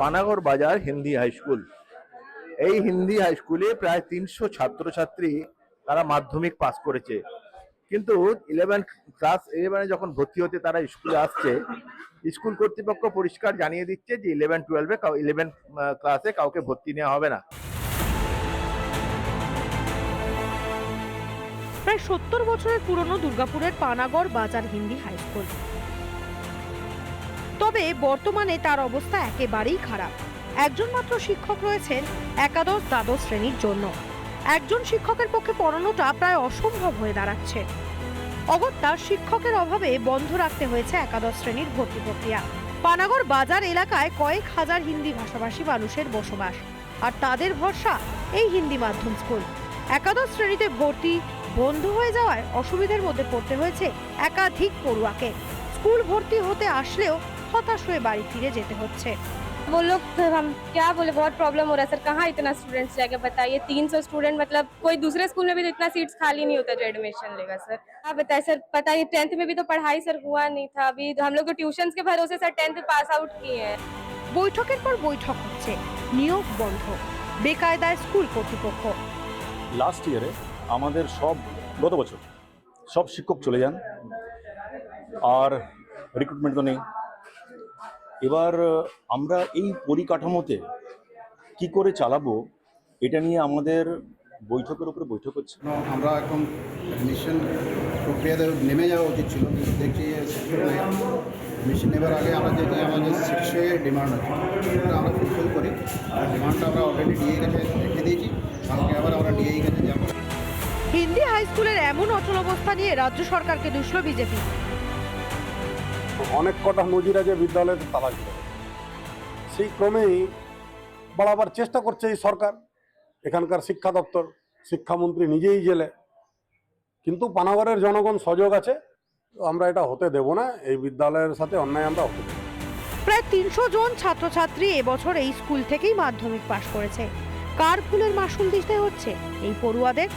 পানাগড় বাজার Hindi high school. এই Hindi high স্কুলে প্রায় তিনশো ছাত্রছাত্রী তারা মাধ্যমিক পাস করেছে। কিন্তু ইলেভেন ক্লাস ইলেভেনে যখন ভর্তি হতে তারা স্কুলে আসছে, স্কুল কর্তৃপক্ষ পরিষ্কার জানিয়ে দিচ্ছে যে ইলেভেন টুয়েলভে ইলেভেন ক্লাসে কাউকে ভর্তি নেওয়া হবে না। প্রায় সত্তর বছরের পুরনো দুর্গাপুরের পানাগড় বাজার হিন্দি হাই স্কুল। তবে বর্তমানে তার অবস্থা একেবারেই খারাপ। একজন মাত্র শিক্ষক রয়েছেন একাদশ দ্বাদশ শ্রেণির জন্য। একজন শিক্ষকের পক্ষে পড়ানোটা প্রায় অসম্ভব হয়ে দাঁড়াচ্ছে। অগত্যা শিক্ষকের অভাবে বন্ধ রাখতে হয়েছে একাদশ শ্রেণির ভর্তি প্রক্রিয়া। পানাগড় বাজার এলাকায় কয়েক হাজার হিন্দি ভাষাভাষী মানুষের বসবাস। আর তাদের ভরসা এই হিন্দি মাধ্যম স্কুল। একাদশ শ্রেণীতে ভর্তি বন্ধ হয়ে যাওয়ায় অসুবিধার মধ্যে পড়তে হয়েছে একাধিক পড়ুয়াকে। স্কুল ভর্তি হতে আসলেও হতাশ হয়ে বাড়ি ফিরে যেতে হচ্ছে वो लोग फिर हम क्या बोले बहुत प्रॉब्लम हो रहा है सर कहाँ इतना स्टूडेंट्स जाएगा बताइए तीन सौ स्टूडेंट मतलब कोई दूसरे स्कूल में भी तो इतना सीट्स खाली नहीं होता जो एडमिशन लेगा सर आप बताइए सर पता नहीं टेंथ में भी तो पढ़ाई सर हुआ नहीं था अभी हम लोग तो ट्यूशन के भरोसे सर टेंथ पास आउट किए हैं বৈঠকের পর বৈঠক হচ্ছে নিয়োগ বন্ধ বেকায়দায় স্কুল কর্তৃপক্ষ লাস্ট ইয়ারে আমাদের সব গত বছর সব শিক্ষক চলে যান আর রিক্রুটমেন্ট তো নেই এবার আমরা এই পরিকাঠামোতে কি করে চালাবো এটা নিয়ে আমাদের বৈঠকের উপরে বৈঠক হচ্ছে। আমরা এখন অ্যাডমিশন প্রক্রিয়াতে নেমে যাওয়া উচিত ছিল কিন্তু দেখছি মিশন নেবার আগে আমরা যে যে আমাদের সিক্সে ডিমান্ড আছে। সেটা আমরা ফুলফিল করি। আর ডিমান্ডটা আমরা অলরেডি ডিএ কাছে রেখে দিয়েছি। কালকে আবার আমরা ডিএই কাছে যাব। হিন্দি হাই স্কুলের এমন অচল অবস্থা নিয়ে রাজ্য সরকারকে দুষল বিজেপি। অনেক কটা নজির আছে বিদ্যালয়ে তালা ছিল সেই ক্রমেই বাড়াবার চেষ্টা করছে এই সরকার, এখানকার শিক্ষা দপ্তর, শিক্ষামন্ত্রী নিজেই জেলে। কিন্তু পানাগড়ের জনগণ সজাগ আছে আমরা এটা হতে দেব না, এই বিদ্যালয়ের সাথে অন্যায় আমরা হতে দেব প্রায় তিনশো জন ছাত্রছাত্রী এবছর এই স্কুল থেকেই মাধ্যমিক পাশ করেছে। কার ফুলের মাসুল দিতে হচ্ছে? এই পড়ুয়াদের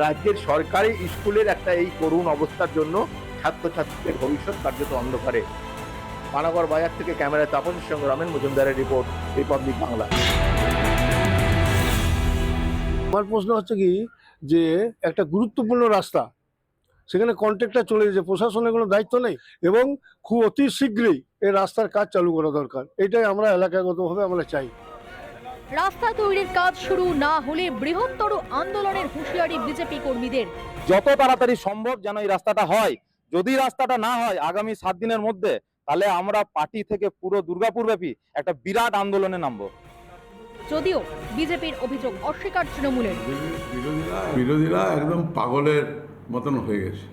রাজ্যের সরকারি স্কুলের একটা এই করুণ অবস্থার জন্য ছাত্রছাত্রীদের ভবিষ্যৎ কার্যত অন্ধকারে। পানাগড় বাজার থেকে ক্যামেরা তাপসের সঙ্গে মজুমদারের রিপোর্ট, রিপাবলিক বাংলা। আমার প্রশ্ন হচ্ছে কি, যে একটা গুরুত্বপূর্ণ রাস্তা, সেখানে কন্ট্রাক্টর চলে যাচ্ছে প্রশাসনের কোনো দায়িত্ব নেই, এবং খুব অতি শীঘ্রই এই রাস্তার কাজ চালু করা দরকার। এটাই আমরা এলাকাগতভাবে আমরা চাই। রাস্তা তৈরির কাজ শুরু না হলে বৃহত্তর আন্দোলনের হুঁশিয়ারি বিজেপি কর্মীদের। যত তাড়াতাড়ি সম্ভব যেন এই রাস্তাটা হয়। যদি রাস্তাটা না হয় আগামী সাত দিনের মধ্যে তাহলে আমরা পার্টি থেকে পুরো দুর্গাপুর ব্যাপী একটা বিরাট আন্দোলনে নামবো। যদিও বিজেপির অভিযোগ অস্বীকার তৃণমূলের। বিরোধীরা বিরোধীরা একদম পাগলের মতন হয়ে গেছে।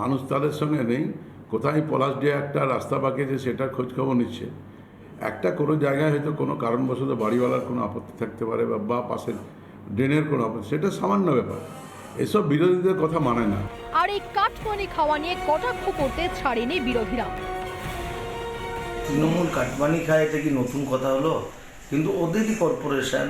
মানুষ তাদের সঙ্গে নেই। কোথায় পলাশ দিয়ে একটা রাস্তা বাকিয়েছে সেটার খোঁজ খবর নিচ্ছে। একটা কোনো জায়গায় হয়তো কোনো কারণবশত বাড়িওয়ালার কোনো আপত্তি থাকতে পারে বা বা পাশের ড্রেনের কোনো আপত্তি সেটা সামান্য ব্যাপার। এসব বিরোধীদের কথা মানে না। আর এই কাঠমানি খাওয়া নিয়ে কটাক্ষ করতে ছাড়েনি বিরোধীরা। তৃণমূল কাটমানি খায় এটা কি নতুন কথা হলো? কিন্তু ওদেরই কর্পোরেশন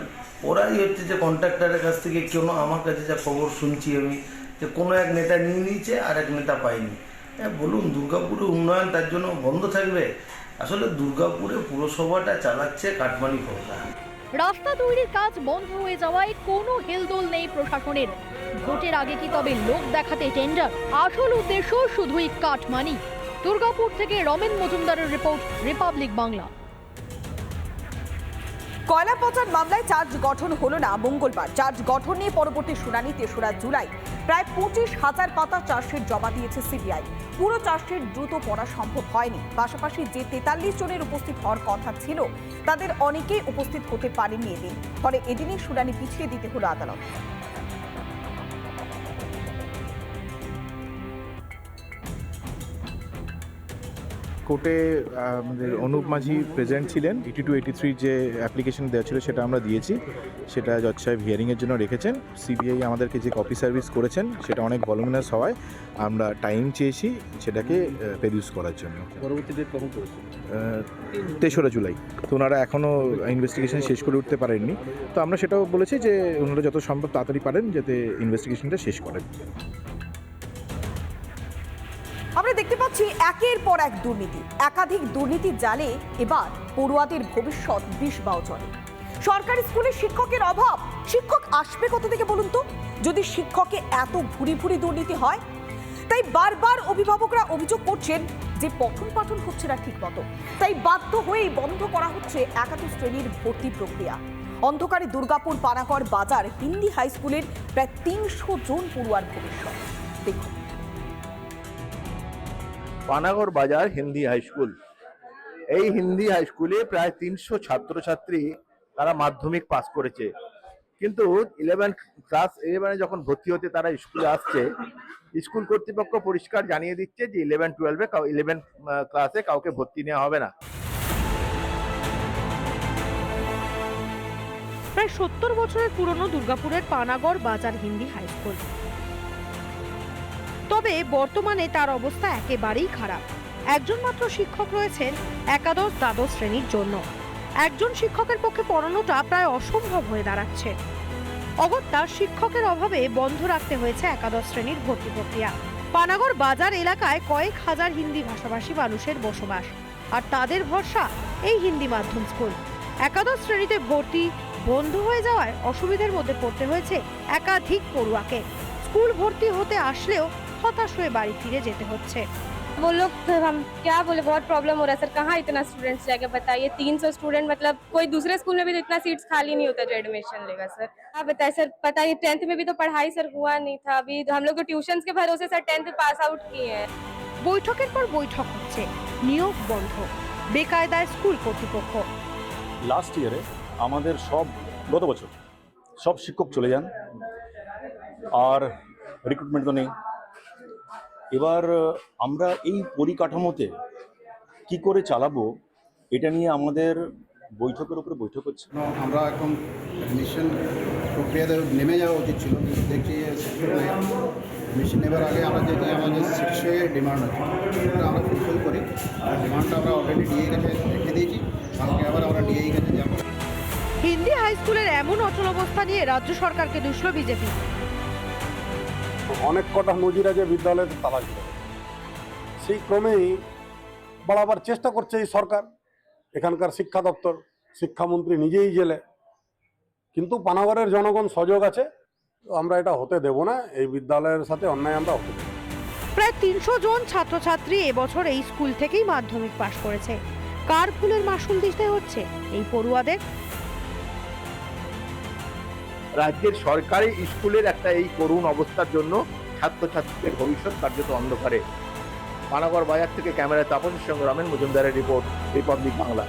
ওরাই হচ্ছে যে কন্ট্রাক্টরের কাছ থেকে কেন আমার কাছে যা খবর শুনছি আমি যে কোনো এক নেতা নিয়ে নিয়েছে আর এক নেতা পায়নি। হ্যাঁ বলুন দুর্গাপুরে উন্নয়ন তার জন্য বন্ধ থাকবে? আসলে দুর্গাপুরে পুরসভাটা চালাচ্ছে কাটমানি খোলা রাস্তা তৈরির কাজ বন্ধ হয়ে যাওয়ায় কোনো হেলদোল নেই প্রশাসনের। ভোটের আগে কি তবে লোক দেখাতে টেন্ডার আসল উদ্দেশ্য শুধুই কাঠমানি। দুর্গাপুর থেকে রমেন মজুমদারের রিপোর্ট রিপাবলিক বাংলা। কয়লা পচার মামলায় চার্জ গঠন হলো না মঙ্গলবার। চার্জ গঠন নিয়ে পরবর্তী শুনানি তেসরা জুলাই। প্রায় পঁচিশ হাজার পাতা চার্জশিট জমা দিয়েছে সিবিআই। পুরো চার্জশিট দ্রুত পড়া সম্ভব হয়নি। পাশাপাশি যে তেতাল্লিশ জনের উপস্থিত হওয়ার কথা ছিল, তাদের অনেকেই উপস্থিত হতে পারেনি এদিন। ফলে এদিনই শুনানি পিছিয়ে দিতে হলো আদালত। কোর্টে আমাদের অনুপ মাঝি প্রেজেন্ট ছিলেন। এইটি টু এইটি থ্রি যে অ্যাপ্লিকেশন দেওয়া ছিল সেটা আমরা দিয়েছি। সেটা জজ সাহেব হিয়ারিংয়ের জন্য রেখেছেন। সিবিআই আমাদেরকে যে কপি সার্ভিস করেছেন সেটা অনেক ভলুমিনাস হওয়ায় আমরা টাইম চেয়েছি সেটাকে প্রডিউস করার জন্য। পরবর্তী ডেট কখন তেসরা জুলাই। তো ওনারা এখনও ইনভেস্টিগেশন শেষ করে উঠতে পারেননি। তো আমরা সেটাও বলেছি যে ওনারা যত সম্ভব তাড়াতাড়ি পারেন যাতে ইনভেস্টিগেশনটা শেষ করেন। দেখতে পাচ্ছি একের পর এক দুর্নীতি। একাধিক দুর্নীতি জালে এবার পড়ুয়াদের ভবিষ্যৎ বিষ বাউচরে সরকারি স্কুলে শিক্ষকের অভাব। শিক্ষক আসবে কোথা থেকে বলুন তো? যদি শিক্ষকে এত ভুরি ভুরি দুর্নীতি হয়? তাই বারবার অভিভাবকরা অভিযোগ করছেন যে পঠন পাঠন হচ্ছে না ঠিক মতো তাই বাধ্য হয়েই বন্ধ করা হচ্ছে একাধিক শ্রেণির ভর্তি প্রক্রিয়া। অন্ধকারে দুর্গাপুর পানাগড় বাজার হিন্দি হাই স্কুলের প্রায় তিনশো জন পড়ুয়ার ভবিষ্যৎ। দেখুন। পানাগড় বাজার হিন্দি হাই স্কুল। এই হিন্দি হাই স্কুলে প্রায় তিনশো ছাত্রছাত্রী তারা মাধ্যমিক পাস করেছে। কিন্তু ইলেভেন ক্লাস ইলেভেনে যখন ভর্তি হতে তারা স্কুলে আসছে, স্কুল কর্তৃপক্ষ পরিষ্কার জানিয়ে দিচ্ছে যে ইলেভেন টুয়েলভে ইলেভেন ক্লাসে কাউকে ভর্তি নেওয়া হবে না। প্রায় সত্তর বছরের পুরনো দুর্গাপুরের পানাগড় বাজার হিন্দি হাই স্কুল। তবে বর্তমানে তার অবস্থা একেবারেই খারাপ। একজন মাত্র শিক্ষক রয়েছেন একাদশ দ্বাদশ শ্রেণির জন্য। একজন শিক্ষকের পক্ষে পড়ানোটা প্রায় অসম্ভব হয়ে দাঁড়াচ্ছে। অগত্যা শিক্ষকের অভাবে বন্ধ রাখতে হয়েছে একাদশ শ্রেণির ভর্তি প্রক্রিয়া। পানাগড় বাজার এলাকায় কয়েক হাজার হিন্দি ভাষাভাষী মানুষের বসবাস, আর তাদের ভরসা এই হিন্দি মাধ্যম স্কুল। একাদশ শ্রেণীতে ভর্তি বন্ধ হয়ে যাওয়ায় অসুবিধার মধ্যে পড়তে হয়েছে একাধিক পড়ুয়াকে। স্কুল ভর্তি হতে আসলেও হতাশ হয়ে বাড়ি ফিরে যেতে হচ্ছে वो लोग तो हम क्या बोले बहुत प्रॉब्लम हो रहा है सर कहाँ इतना स्टूडेंट्स जाके बताइए तीन सौ स्टूडेंट मतलब कोई दूसरे स्कूल में भी तो इतना सीट्स खाली नहीं होता जो एडमिशन लेगा सर आप बताइए सर पता ही टेंथ में भी तो पढ़ाई सर हुआ नहीं था अभी हम लोग तो ट्यूशन के भरोसे सर टेंथ पास आउट किए हैं বৈঠকের পর বৈঠক হচ্ছে নিয়োগ বন্ধ বেকায়দায় স্কুল কর্তৃপক্ষ লাস্ট ইয়ারে আমাদের সব গত বছর সব শিক্ষক চলে যান আর রিক্রুটমেন্ট তো নেই এবার আমরা এই পরিকাঠামোতে কি করে চালাবো এটা নিয়ে আমাদের বৈঠকের উপরে বৈঠক হচ্ছে। আমরা এখন অ্যাডমিশন প্রক্রিয়াতে নেমে যাওয়া উচিত ছিল কিন্তু দেখছি সেক্টর নেবার আগে আমরা যেটি আমাদের সিক্সে ডিমান্ড আছে সেটা আমরা ফুলফিল করি। আর ডিমান্ডটা আমরা অলরেডি ডিএ কাছে রেখে দিয়েছি কালকে আবার আমরা ডিএই কাছে যাব। হিন্দি হাই স্কুলের এমন অচল অবস্থা নিয়ে রাজ্য সরকারকে দুষল বিজেপি। অনেক কটা নজির আছে বিদ্যালয়তে তালা ঝুলে সেই ক্রমেই বাড়াবার চেষ্টা করছে এই সরকার, এখানকার শিক্ষা দপ্তর, শিক্ষামন্ত্রী নিজেই জেলে। কিন্তু পানাগড়ের জনগণ সজাগ আছে আমরা এটা হতে দেব না, এই বিদ্যালয়ের সাথে অন্যায় আমরা হতে প্রায় তিনশো জন ছাত্রছাত্রী এবছর এই স্কুল থেকেই মাধ্যমিক পাশ করেছে। কার ফুলের মাসুল দিতে হচ্ছে? এই পড়ুয়াদের রাজ্যের সরকারি স্কুলের একটা এই করুণ অবস্থার জন্য ছাত্রছাত্রীদের ভবিষ্যৎ কার্যত অন্ধকারে। পানাগড় বাজার থেকে ক্যামেরায় তাপসের সঙ্গে রমেন মজুমদারের রিপোর্ট, রিপাবলিক বাংলা।